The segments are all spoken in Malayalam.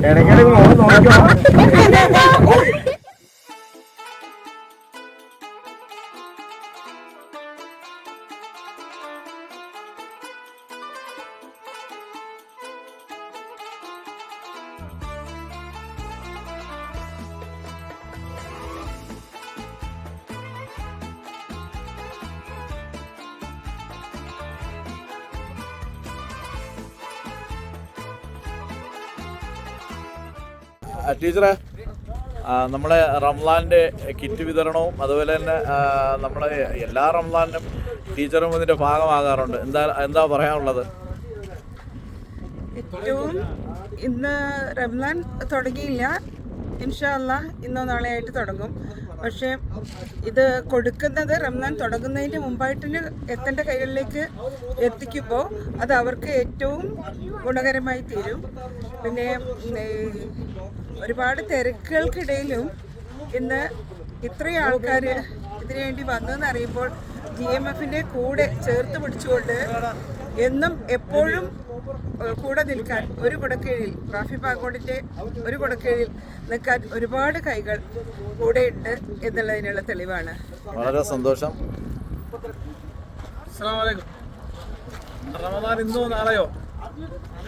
ഇടയ്ക്കിടയ്ക്ക് മോൾ ടീച്ചറെ നമ്മളെ റംലാന്റെ കിറ്റ് വിതരണവും അതുപോലെ തന്നെ നമ്മളെ എല്ലാ റംലാനും ടീച്ചറും ഇതിന്റെ ഭാഗമാകാറുണ്ട്. എന്താ എന്താ പറയാനുള്ളത്? ഏറ്റവും ഇന്ന് റംലാൻ തുടങ്ങിയില്ല. ഇൻഷാല്ല ഇന്നോ നാളെ ആയിട്ട് തുടങ്ങും. പക്ഷേ ഇത് കൊടുക്കുന്നത് റംസാൻ തുടങ്ങുന്നതിന് മുമ്പായിട്ട് എത്തേണ്ട കൈകളിലേക്ക് എത്തിക്കുമ്പോൾ അത് അവർക്ക് ഏറ്റവും ഗുണകരമായി തീരും. പിന്നെ ഒരുപാട് തിരക്കുകൾക്കിടയിലും ഇന്ന് ഇത്രയും ആൾക്കാർ ഇതിനു വേണ്ടി വന്നതെന്ന് അറിയുമ്പോൾ ജി എം എഫിന്റെ കൂടെ ചേർത്ത് പിടിച്ചുകൊണ്ട് എന്നും എപ്പോഴും കൂടെ നിൽക്കാൻ ഒരു കുടക്കീഴിൽ റാഫി പാക്കോടിന്റെ ഒരു കുടക്കീഴിൽ നിൽക്കാൻ ഒരുപാട് കൈകൾ കൂടെയുണ്ട് എന്നുള്ളതിനുള്ള തെളിവാണ്. വളരെ സന്തോഷം. റമദാൻ ഇന്നോ നാളെയോ?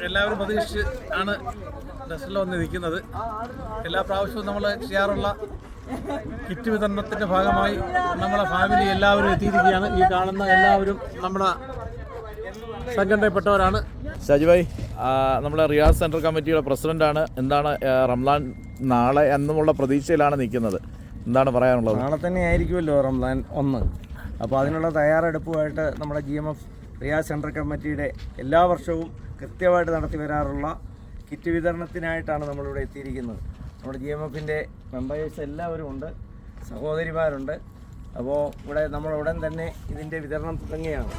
എല്ലാവരും പ്രതീക്ഷിച്ച് ആണ് ഡസ്റ്റിൽ വന്ന് നിൽക്കുന്നത്. എല്ലാ പ്രാവശ്യവും നമ്മൾ ചെയ്യാറുള്ള കിറ്റ് വിതരണത്തിന്റെ ഭാഗമായി നമ്മളെ ഫാമിലി എല്ലാവരും എത്തിയിരിക്കുകയാണ്. ഈ കാണുന്ന എല്ലാവരും നമ്മുടെ സംഘടനയിൽപ്പെട്ടവരാണ്. ഷാജിഭായ് നമ്മുടെ റിയാസ് സെൻട്രൽ കമ്മിറ്റിയുടെ പ്രസിഡന്റാണ്. എന്താണ് റംലാൻ നാളെ എന്നുമുള്ള പ്രതീക്ഷയിലാണ് നിൽക്കുന്നത്. എന്താണ് പറയാനുള്ളത്? നാളെ തന്നെ ആയിരിക്കുമല്ലോ റംലാൻ ഒന്ന്. അപ്പോൾ അതിനുള്ള തയ്യാറെടുപ്പുമായിട്ട് നമ്മുടെ G M F Riyas central കമ്മിറ്റിയുടെ എല്ലാ വർഷവും കൃത്യമായിട്ട് നടത്തി വരാറുള്ള കിറ്റ് വിതരണത്തിനായിട്ടാണ് നമ്മളിവിടെ എത്തിയിരിക്കുന്നത്. നമ്മുടെ ജി എം എഫിന്റെ മെമ്പേഴ്സ് എല്ലാവരും ഉണ്ട് സഹോദരിമാരുണ്ട്. അപ്പോൾ ഇവിടെ നമ്മൾ ഉടൻ തന്നെ ഇതിന്റെ വിതരണം തുടങ്ങുകയാണ്.